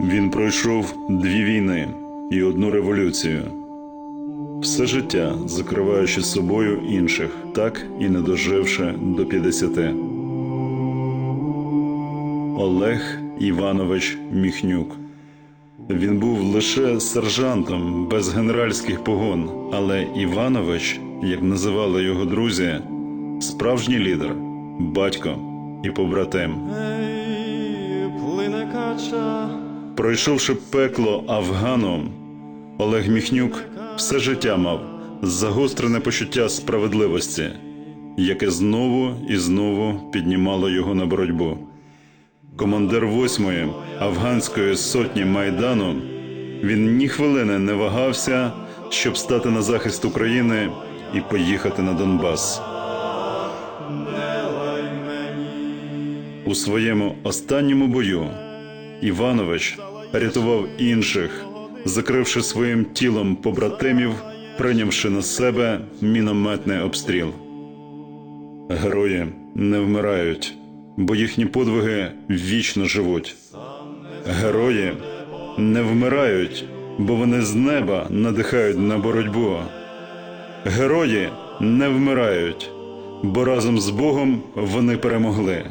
Він пройшов дві війни і одну революцію. Все життя закриваючи собою інших, так і не доживши до 50. Олег Іванович Міхнюк. Він був лише сержантом без генеральських погон, але Іванович, як називали його друзі, справжній лідер, батько і побратим. Ей, плине кача, Пройшовши пекло Афгану, Олег Міхнюк все життя мав загострене почуття справедливості, яке знову і знову піднімало його на боротьбу. Командир восьмої афганської сотні майдану, він ні хвилини не вагався, щоб стати на захист України і поїхати на Донбас. У своєму останньому бою Іванович рятував інших, закривши своїм тілом побратимів, прийнявши на себе мінометний обстріл. Герої не вмирають, бо їхні подвиги вічно живуть. Герої не вмирають, бо вони з неба надихають на боротьбу. Герої не вмирають, бо разом з Богом вони перемогли,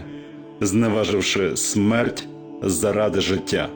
зневаживши смерть заради життя.